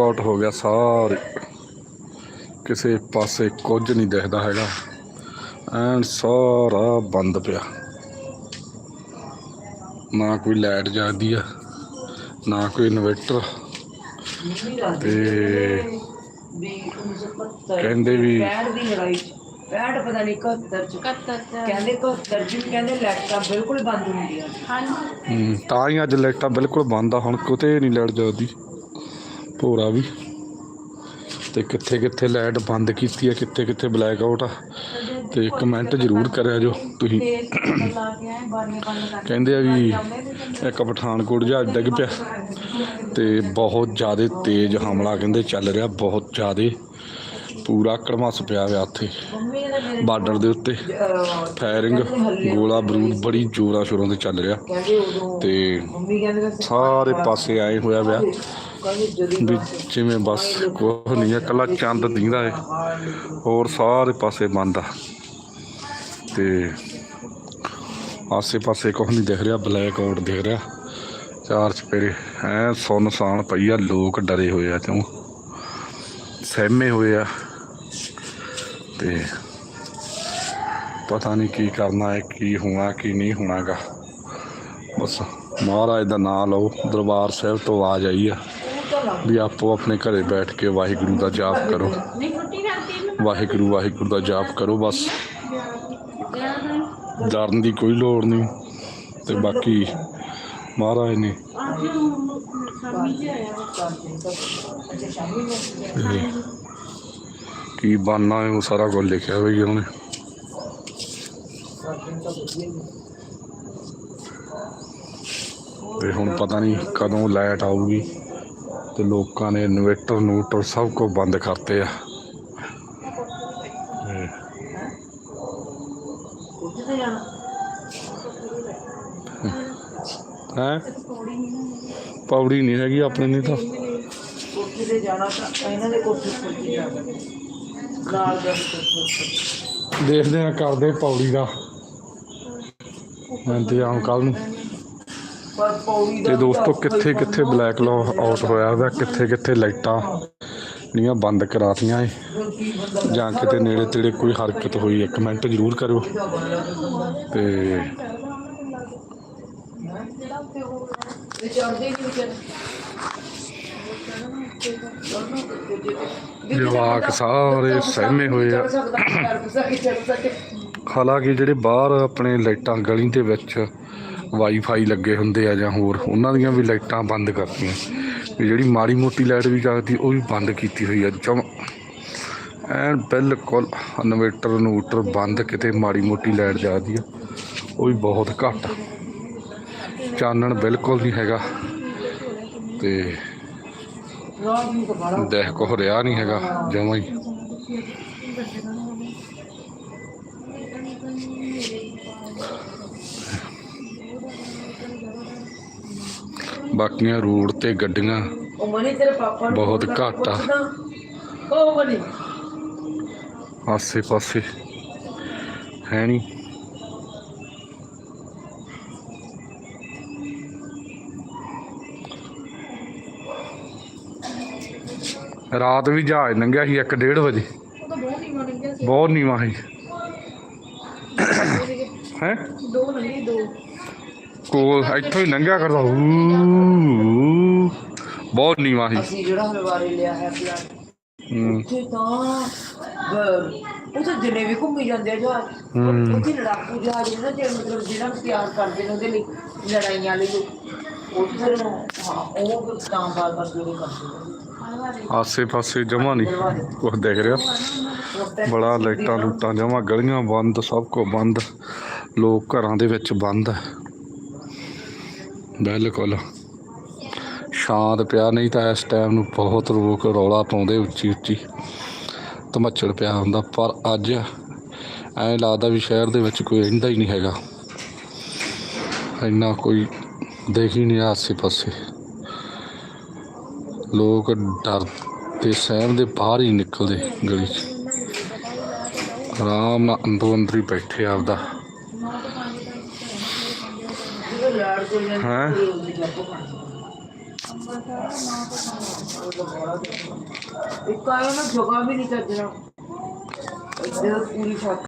Out ਹੋ ਗਿਆ ਸਾਰੇ। ਕਿਸੇ ਪਾਸੇ ਕੁਝ ਨਹੀਂ ਦਿਖਦਾ ਹੈਗਾ। ਐਨ ਸਾਰਾ ਬੰਦ ਪਿਆ। ਨਾ ਕੋਈ ਲਾਈਟ ਜਗਦੀ ਆ ਨਾ ਕੋਈ ਇਨਵਰਟਰ। ਤੇ ਵੀ 1975 ਕਹਿੰਦੇ ਵੀ- 65 ਦੀ ਲੜਾਈ 'ਚ 65 ਪਤਾ ਨਹੀਂ 71 ਚ 71 ਚ ਕਹਿੰਦੇ 71 ਚ ਵੀ ਕਹਿੰਦੇ ਲੈਟਾਂ ਬਿਲਕੁਲ ਬੰਦ ਹੁੰਦੀਆਂ ਹਾਂਜੀ। ਤਾਂ ਹੀ ਅੱਜ ਲਾਈਟਾਂ ਬਿਲਕੁਲ ਬੰਦ ਆ ਹੁਣ ਕਿਤੇ ਨਹੀਂ ਲਾਈਟ ਜਗਦੀ। ਭੋਰਾ ਵੀ। ਤੇ ਕਿੱਥੇ ਕਿੱਥੇ ਲਾਈਟ ਬੰਦ ਕੀਤੀ ਹੈ ਕਿੱਥੇ ਕਿੱਥੇ ਬਲੈਕ ਆਊਟ ਆ। ਤੇ ਕਮੈਂਟ ਜ਼ਰੂਰ ਕਰਿਆ ਜੋ ਤੁਸੀਂ। ਕਹਿੰਦੇ ਆ ਵੀ ਇੱਕ ਪਠਾਨਕੋਟ ਜਹਾਜ਼ ਡਿੱਗ ਪਿਆ ਤੇ ਬਹੁਤ ਜ਼ਿਆਦਾ ਤੇਜ਼ ਹਮਲਾ ਕਹਿੰਦੇ ਚੱਲ ਰਿਹਾ, ਬਹੁਤ ਜ਼ਿਆਦਾ। ਪੂਰਾ ਕੜਮਸ ਪਿਆ ਹੋਇਆ ਉੱਥੇ। ਬਾਰਡਰ ਦੇ ਉੱਤੇ। ਫਾਇਰਿੰਗ, ਗੋਲਾ ਬਰੂਦ ਬੜੀ ਜ਼ੋਰਾਂ ਸ਼ੋਰਾਂ ਤੇ ਚੱਲ ਰਿਹਾ। ਤੇ ਸਾਰੇ ਪਾਸੇ ਆਏ ਹੋਇਆ ਵਿਆ। ਵੀ ਜਿਵੇਂ ਬਸ ਕੁਛ ਨਹੀਂ ਆ ਕੱਲਾ ਚੰਦ ਦਿਖਦਾ ਹੈ ਹੋਰ ਸਾਰੇ ਪਾਸੇ ਬੰਦ ਆ। ਤੇ ਆਸੇ ਪਾਸੇ ਕੁਛ ਨਹੀਂ ਦਿਖ ਰਿਹਾ, ਬਲੈਕ ਆਊਟ ਦਿਖ ਰਿਹਾ। ਚਾਰ ਚਪੇਰੇ ਐ ਸੁੰਨਸਾਨ ਪਈ ਆ, ਲੋਕ ਡਰੇ ਹੋਏ ਆ ਕਿਉਂ ਸਹਿਮੇ ਹੋਏ ਆ। ਤੇ ਪਤਾ ਨਹੀਂ ਕੀ ਕਰਨਾ ਹੈ ਕੀ ਹੋਣਾ ਕੀ ਨਹੀਂ ਹੋਣਾਗਾ ਬਸ ਮਹਾਰਾਜ ਦਾ ਨਾਮ ਲਓ ਦਰਬਾਰ ਸਾਹਿਬ ਤੋਂ ਆਵਾਜ਼ ਆਈ ਆ ਵੀ ਆਪੋ ਆਪਣੇ ਘਰੇ ਬੈਠ ਕੇ ਵਾਹਿਗੁਰੂ ਦਾ ਜਾਪ ਕਰੋ। ਵਾਹਿਗੁਰੂ ਵਾਹਿਗੁਰੂ ਦਾ ਜਾਪ ਕਰੋ ਬਸ। ਡਰਨ ਦੀ ਕੋਈ ਲੋੜ ਨਹੀਂ ਤੇ ਬਾਕੀ ਮਹਾਰਾਜ ਨੇ ਅੱਜ ਸ਼ਾਮੀ ਨੂੰ ਕੀ ਬਣਨਾ ਹੈ, ਉਹ ਸਾਰਾ ਕੁਝ ਲਿਖਿਆ ਹੋਇਆ ਉਹਨੇ। ਤੇ ਹੁਣ ਪਤਾ ਨਹੀਂ ਕਦੋਂ ਲਾਈਟ ਆਊਗੀ ਤੇ ਲੋਕਾਂ ਨੇ ਇਨਵੇਟਰ ਨੂਟਰ ਸਭ ਕੁਝ ਬੰਦ ਕਰਤੇ ਆ। ਉੱਥੇ ਤੇ ਹੈ? ਪੌੜੀ ਨਹੀਂ ਹੈਗੀ ਆਪਣੇ ਨਹੀਂ ਤਾਂ। ਕੋਠੇ ਤੇ ਜਾਣਾ ਤਾਂ ਇਹਨਾਂ ਦੇ ਕੋਠੇ ਉੱਪਰ ਹੀ ਜਾਣਾ। ਨਾਲ ਦੇਖਦੇ ਆ ਕਰਦੇ ਪੌੜੀ ਦਾ। ਇੰਤਜ਼ਾਮ ਕੱਲ ਨੂੰ। ਪਰ ਪੌੜੀ ਦਾ ਤੇ ਦੋਸਤੋ ਕਿੱਥੇ ਕਿੱਥੇ ਬਲੈਕ ਲੋ ਆਊਟ ਹੋਇਆ ਹੋਇਆ ਕਿੱਥੇ ਕਿੱਥੇ ਲਾਈਟਾਂ ਜਿਹੜੀਆਂ ਬੰਦ ਕਰਾਤੀਆਂ ਏ। ਜਾਂ ਕਿਤੇ ਨੇੜੇ ਤੇੜੇ ਕੋਈ ਹਰਕਤ ਹੋਈ ਹੈ ਕਮੈਂਟ ਜ਼ਰੂਰ ਕਰਿਓ। ਤੇ ਤੇ ਚੜਦੇ ਨਹੀਂ ਵਿਚਾਰੇ। ਜਵਾਕ ਸਾਰੇ ਸਹਿਮੇ ਹੋਏ ਆ। ਹਾਲਾਂਕਿ ਜਿਹੜੇ ਬਾਹਰ ਆਪਣੇ ਲਾਈਟਾਂ ਗਲੀ ਦੇ ਵਿੱਚ ਵਾਈਫਾਈ ਲੱਗੇ ਹੁੰਦੇ ਆ ਜਾਂ ਹੋਰ, ਉਹਨਾਂ ਦੀਆਂ ਵੀ ਲਾਈਟਾਂ ਬੰਦ ਕਰਤੀਆਂ। ਜਿਹੜੀ ਮਾੜੀ ਮੋਟੀ ਲਾਈਟ ਵੀ ਜਗਦੀ, ਉਹ ਵੀ ਬੰਦ ਕੀਤੀ ਹੋਈ ਆ। ਜਮ ਐਨ ਬਿਲਕੁਲ ਇਨਵੇਟਰ ਨੂਟਰ ਬੰਦ ਕਿਤੇ ਮਾੜੀ ਮੋਟੀ ਲਾਈਟ ਜਗਦੀ ਆ, ਉਹ ਵੀ ਬਹੁਤ ਘੱਟ ਚਾਨਣ ਬਿਲਕੁਲ ਨਹੀਂ ਹੈਗਾ। ਤੇ ਦੇਖ ਕੋ ਰਿਹਾ ਨਹੀਂ ਹੈਗਾ ਜਮਾਂ ਹੀ। ਬਾਕੀਆਂ ਰੋਡ ਤੇ ਗੱਡੀਆਂ ਬਹੁਤ ਘੱਟ ਆ। ਆਸੇ ਪਾਸੇ ਹੈ ਨਹੀਂ। ਰਾਤ ਵੀ ਜਹਾਜ਼ ਲੰਘਿਆ ਸੀ 1:30 ਵਜੇ। ਉਹ ਤਾਂ ਬਹੁਤ ਮਰ ਗਿਆ ਸੀ। ਬਹੁਤ ਨੀਵਾਂ ਸੀ। ਹੈ? ਦੋ ਲੰਗੇ ਦੋ। ਕੋਲ ਇੱਥੋਂ ਹੀ ਲੰਘਿਆ ਕਰਦਾ। ਹੂ ਬਹੁਤ ਨੀਵਾਂ ਸੀ। ਅਸੀਂ ਜਿਹੜਾ ਹਲਵਾਰੇ ਲਿਆ ਹੈ ਉੱਥੇ ਤਾਂ ਬ- ਉੱਥੇ ਦਿਨੇ ਵੀ ਘੁੰਮੀ ਜਾਂਦੇ ਆ ਜਹਾਜ਼। ਉੱਥੇ ਲੜਾਕੂ ਜਹਾਜ਼ ਨੇ ਨਾ ਜੇ ਮਤਲਬ ਜਿਹੜਾ ਤਿਆਰ ਕਰਦੇ ਨੇ ਉਹਦੇ ਲਈ ਲੜਾਈਆਂ ਲਈ ਉੱਧਰ ਹਾਂ ਉਹ ਤਾਂ ਬਾਰ ਬਾਰ ਜਿਹੜੇ ਕਰਦੇ ਨੇ। ਆਸੇ ਪਾਸੇ ਜਮਾ ਨਹੀਂ ਕੁਝ ਦੇਖ ਰਿਹਾ। ਬੜਾ ਲਾਈਟਾਂ ਲੂਟਾਂ ਜਮਾ, ਗਲੀਆਂ ਬੰਦ, ਸਭ ਕੁਝ ਬੰਦ। ਲੋਕ ਘਰਾਂ ਦੇ ਵਿੱਚ ਬੰਦ ਹੈ ਬਿਲਕੁਲ। ਸ਼ਾਂਤ ਪਿਆ, ਨਹੀਂ ਤਾਂ ਇਸ ਟਾਈਮ ਨੂੰ ਬਹੁਤ ਲੋਕ ਰੌਲਾ ਪਾਉਂਦੇ ਉੱਚੀ ਉੱਚੀ ਧਮੱਚੜ ਪਿਆ ਹੁੰਦਾ, ਪਰ ਅੱਜ ਐਂ ਲੱਗਦਾ ਵੀ ਸ਼ਹਿਰ ਦੇ ਵਿੱਚ ਕੋਈ ਰਹਿੰਦਾ ਹੀ ਨਹੀਂ ਹੈਗਾ। ਇੰਨਾ ਕੋਈ ਦੇਖ ਹੀ ਨਹੀਂ ਆਸੇ ਪਾਸੇ ਲੋਕ ਡਰ ਤੇ ਸਹਿਮ ਦੇ ਬਾਹਰ ਹੀ ਨਿਕਲਦੇ ਗਲੀ 'ਚ। ਆਰਾਮ ਨਾਲ ਅੰਦਰੋਂ ਅੰਦਰ ਹੀ ਬੈਠੇ ਆਪਦਾ। ਹੈਂ? ਇੱਕ ਆਇਆ ਨਾ ਜਗ੍ਹਾ ਵੀ ਨਹੀਂ ਚੱਜਣਾ ਇੱਧਰ ਪੂਰੀ ਛੱਤ।